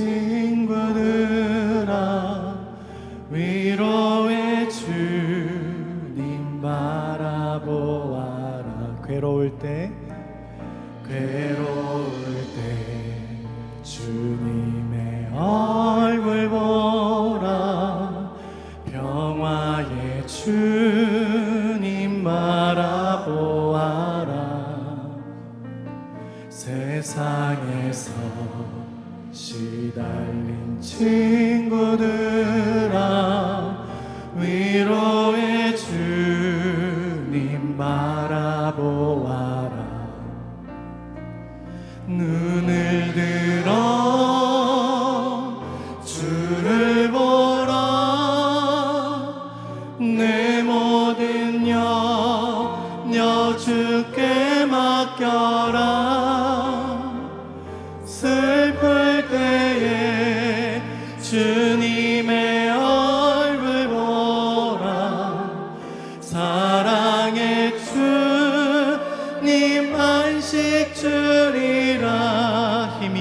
인생과는 Namo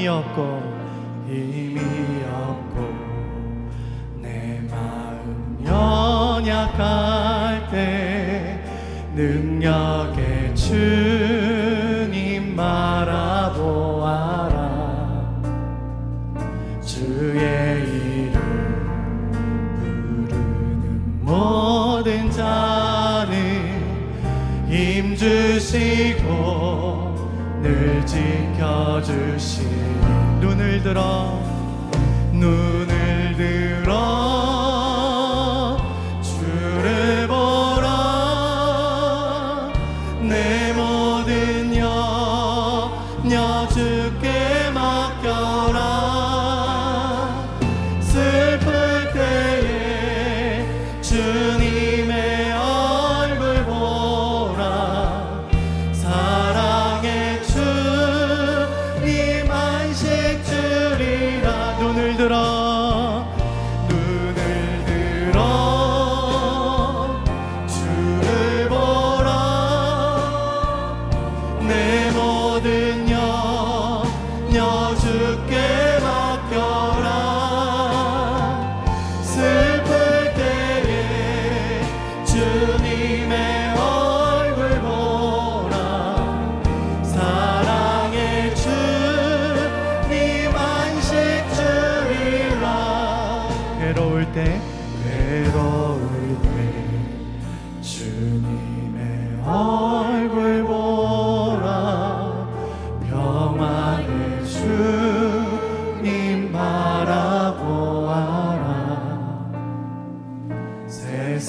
없고 힘이 없고 내 마음 연약할 때 능력의 주님 바라보아라. 주의 이름 부르는 모든 자는 힘 주시고 늘 지켜주시고 들어.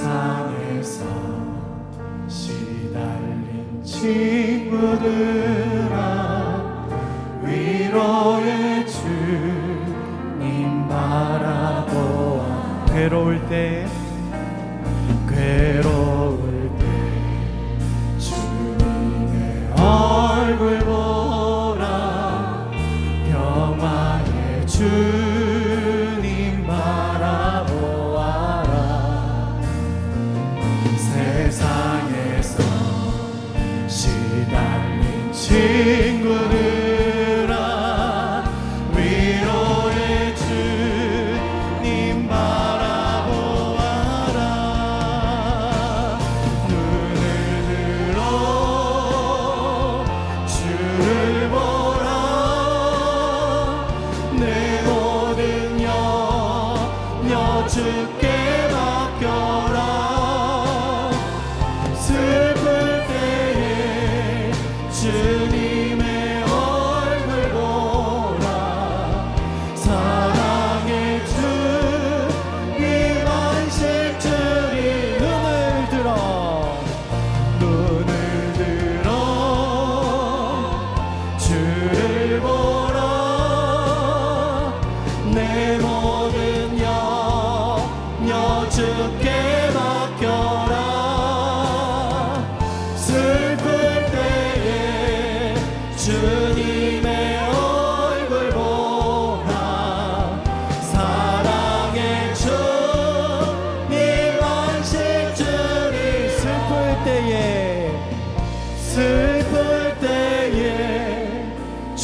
세상에서 시달린 친구들아 위로 Sing.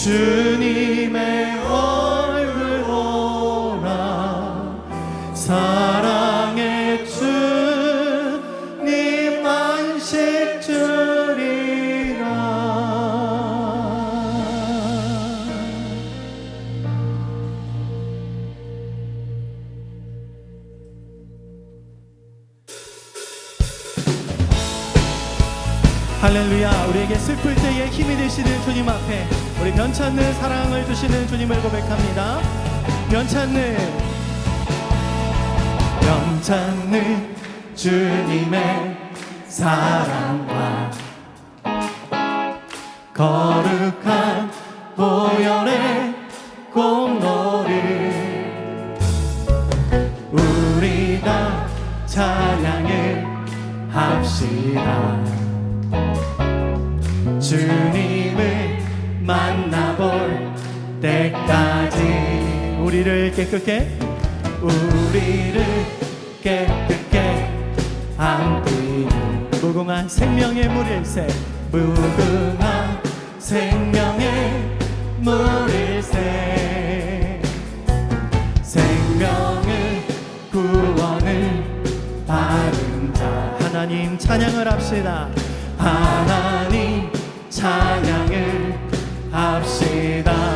주님의 얼굴 보라. 사랑의 주님 안식 주리라. 할렐루야 우리에게 슬플 때에 힘이 되시는 주님 앞에 우리 변찮는 사랑을 주시는 주님을 고백합니다. 변찮는 변찮는 주님의 사랑과 거룩한 보혈의 공로를 우리 다 찬양을 합시다. 주님 우리를 깨끗게 우리를 깨끗게 함께는 무궁한 생명의 물일새 무궁한 생명의 물일새. 생명을 구원을 받은 자. 하나님 찬양을 합시다. 하나님 찬양을 합시다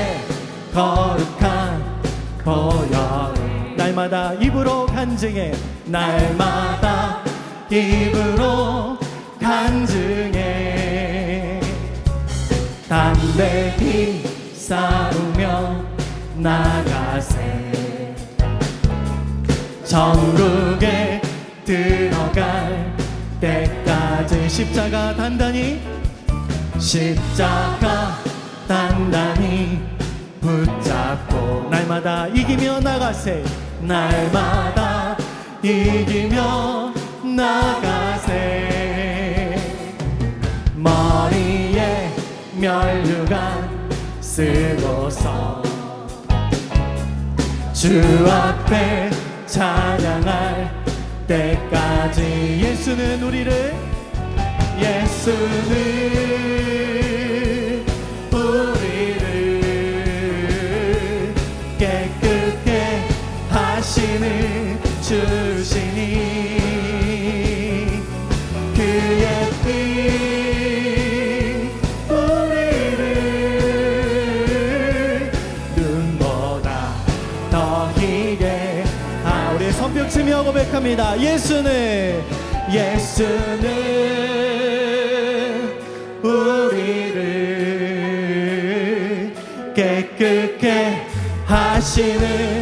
거룩한 보혈 날마다 입으로 간증해 날마다 입으로 간증해. 담대히 싸우며 나가세. 천국에 들어갈 때까지 십자가 단단히 십자가 단단히 붙잡고 날마다 이기며 나가세 날마다 이기며 나가세. 머리에 면류관 쓰고서 주 앞에 찬양할 때까지 예수는 우리를 예수는 고백합니다. 예수는 예수는 우리를 깨끗게 하시는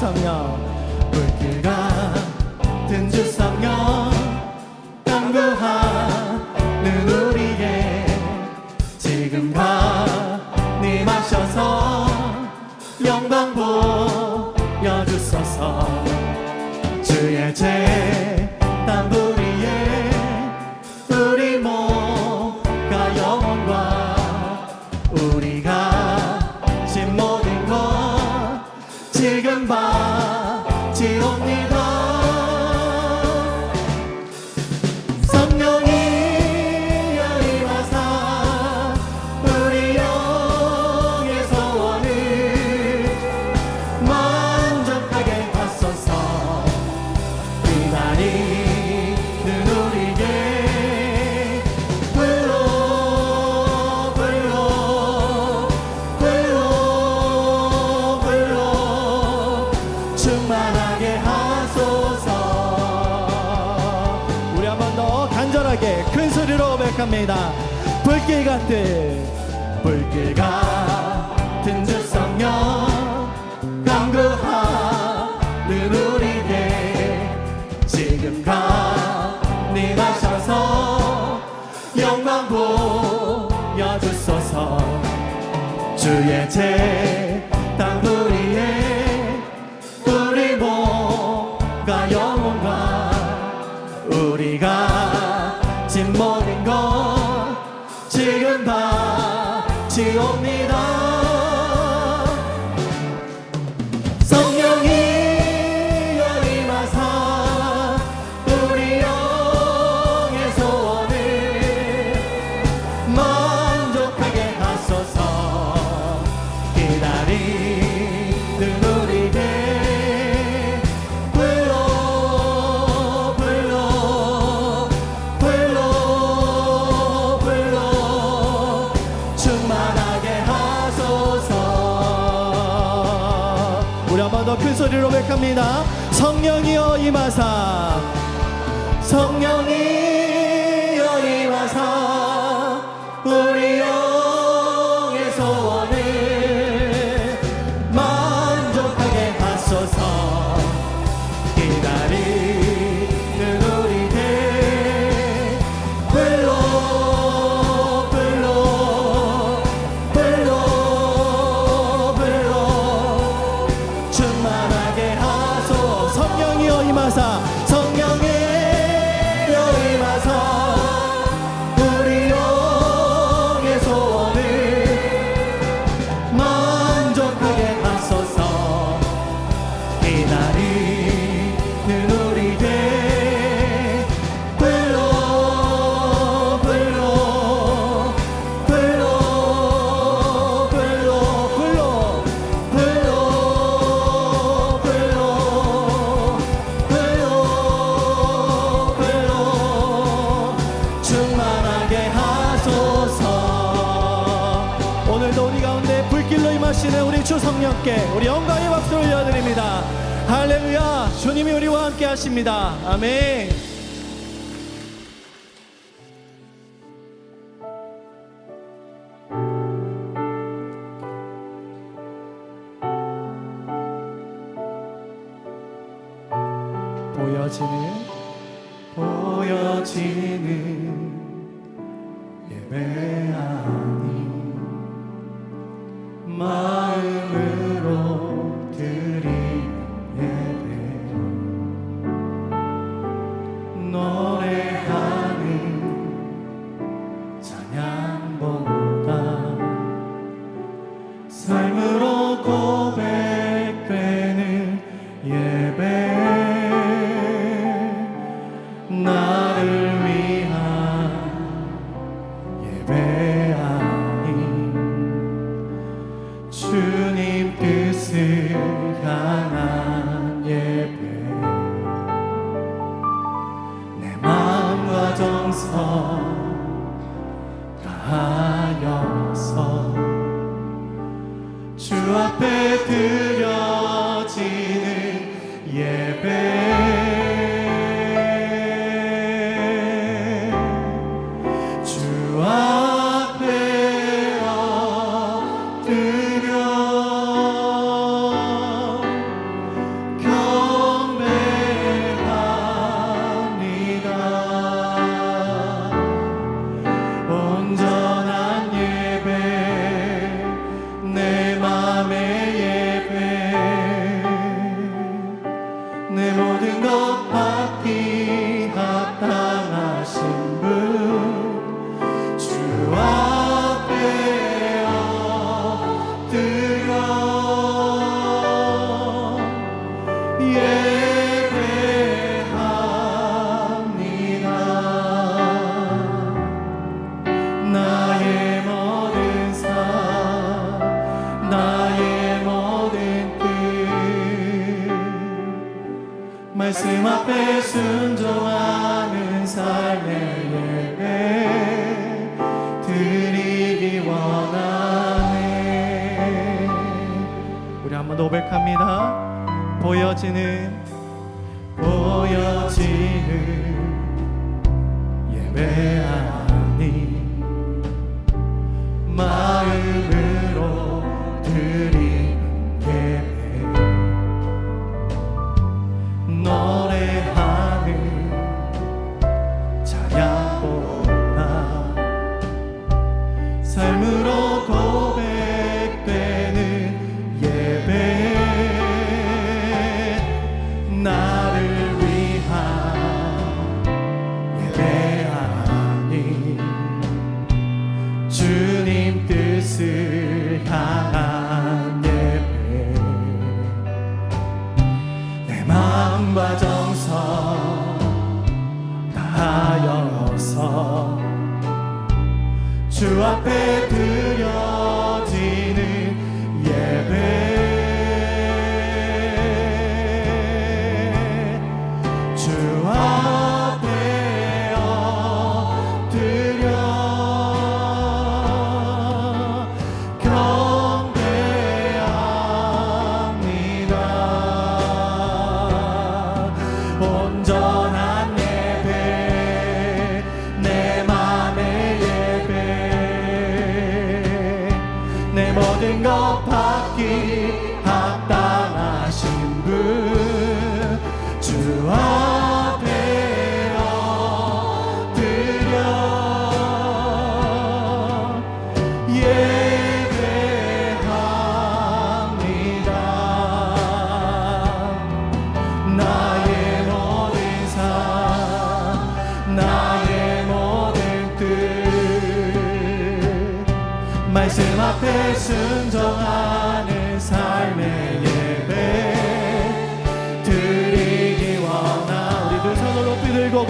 주성령 불길 같은 주성령 강구하는 우리의 지금 가님하셔서 영광 보여주소서. 주의 재 합니다. 불길 같은 불길 같은 주 성령 강구하는 우리에게 지금 강림하셔서 영광 보여주소서 주의 제 소리로 백합니다. 성령이여 이마사 성령이 성령께 우리 영광의 박수 올려드립니다. 할렐루야, 주님이 우리와 함께 하십니다. 아멘. 보여지는 보여지는 예배하 Hosanna. 고백합니다. 보여지는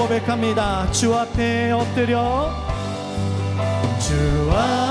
고백합니다. 주 앞에 엎드려 주 앞.